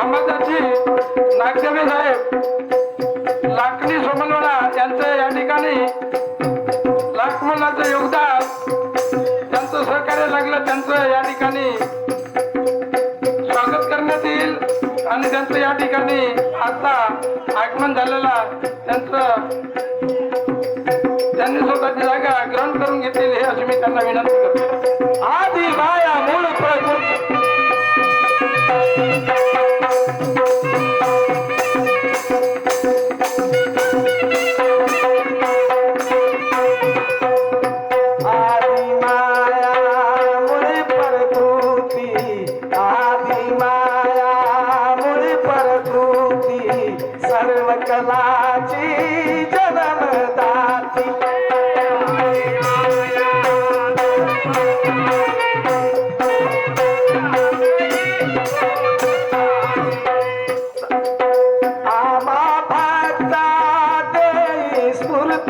अहमदाची नागदेवी साहेब लाकडी सोमलवाडा यांचं या ठिकाणी लाखमोलाचं योगदान त्यांचं सहकार्य लागलं त्यांचं या ठिकाणी स्वागत करण्यात येईल. आणि त्यांचं या ठिकाणी आता आगमन झालेला त्यांचं त्यांनी स्वतःची जागा ग्रहण करून घेतलेली हे अशी मी त्यांना विनंती करतो. आधी माया मूळ प्रकृती Thank you.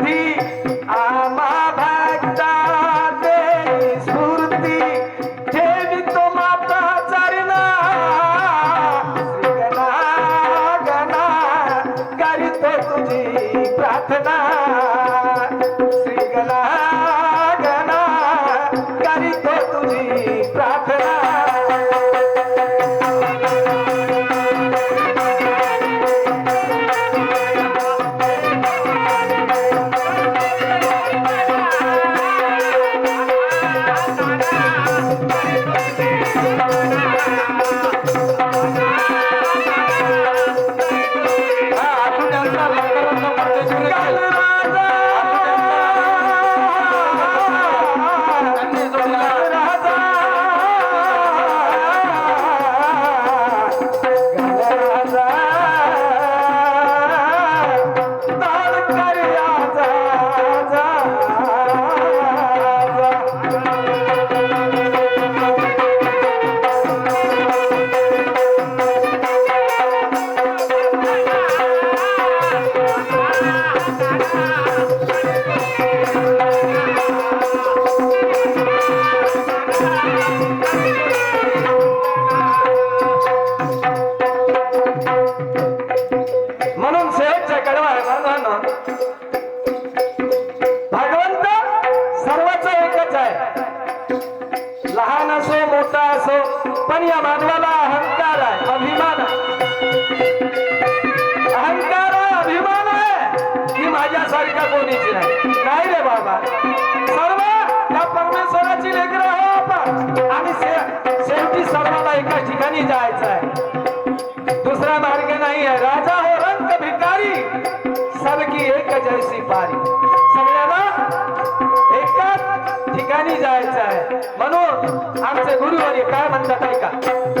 three. सर्वच आहे लहान असो मोठा असो पण या मानवाला अहंकार आहे अभिमान अहंकार अभिमान आहे की माझ्यासारखा कोणीच नाही. रे बाबा. सर्व या परमेश्वराची लेकर हो आपण. आणि शेवटी सर्वाला एका ठिकाणी जायचं आहे दुसरा मार्ग नाही आहे. आमचे गुरुवारी काय म्हणतात ऐका?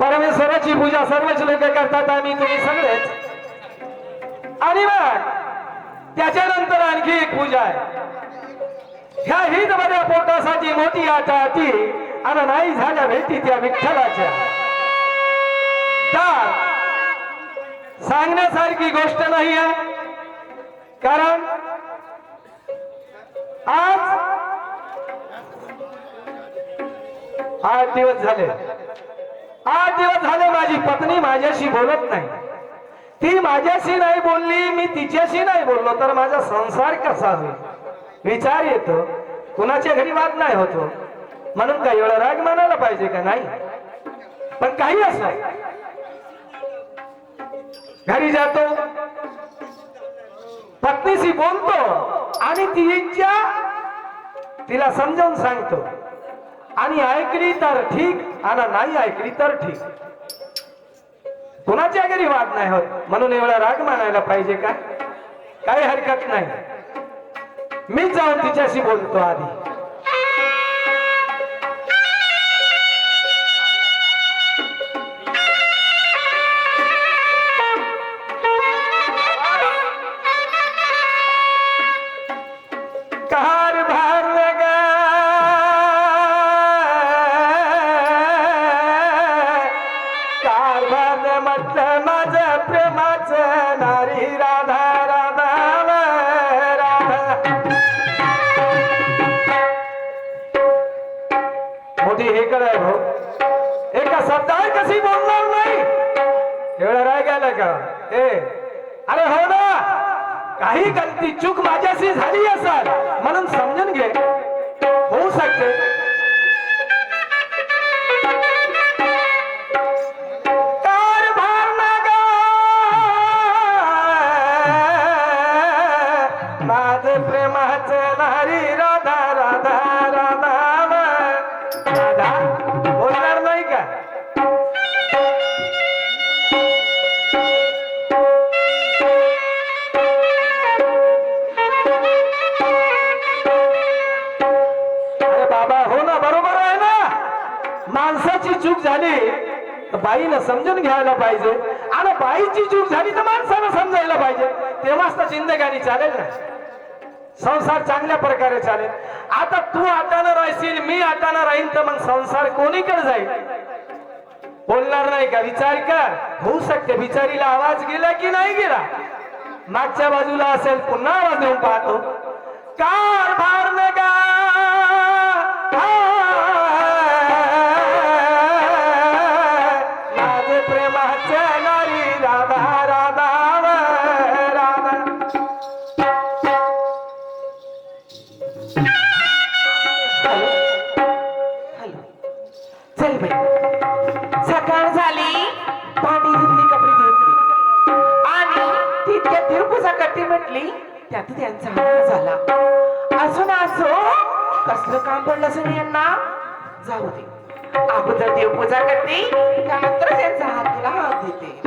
परमेश्वराची पूजा सर्वच लोक करतात आम्ही तुम्ही सगळेच. आणि मग त्याच्यानंतर आणखी एक पूजा आहे. ह्या हित मध्ये पोटासाठी मोठी आटा ती आणि नाही झाल्या भेटी त्या विठ्ठलाच्या. तर सांगण्यासारखी गोष्ट नाही आहे. कारण आज आठ दिवस झाले. आठ दिवस झाले माझी पत्नी माझ्याशी बोलत नाही. ती माझ्याशी नाही बोलली मी तिच्याशी नाही बोललो तर माझा संसार कसा होईल? विचार येतो. कुणाच्या घरी वाद नाही होतो. म्हणून काही वेळा राग मानायला पाहिजे का? नाही. पण काही असं. घरी जातो. पत्नीशी बोलतो आणि तिच्या तिला समजावून सांगतो. आणि ऐकली तर ठीक आणि नाही ऐकली तर ठीक. कुणाच्या घरी वाद नाही होत? म्हणून एवढा राग मानायला पाहिजे का? काही हरकत नाही. मी जाऊन तिच्याशी बोलतो आधी. का? ए अरे हो ना. काही गलती चूक माझ्याशी झाली असाल. म्हणून समजून घे. होऊ शकते. चूक झाली तर बाईनं समजून घ्यायला पाहिजे. आणि बाईची चूक झाली तर माणसानं समजायला पाहिजे. तेव्हाच तर जिंदगानी चालेल ना. संसार चांगल्या प्रकारे चालेल. आता तू आटानं राहशील मी आटानं राहीन तर मग संसार कोणीकडे जाईल? बोलणार नाही का? विचार कर. होऊ शकते. बिचारीला आवाज गेला की नाही गेला? मागच्या बाजूला असेल पुन्हा आवाज देऊन पाहतो. कारभार जाऊ दे. अगोदर देवपूजा करते त्यानंतर त्यांचा हात हात देते.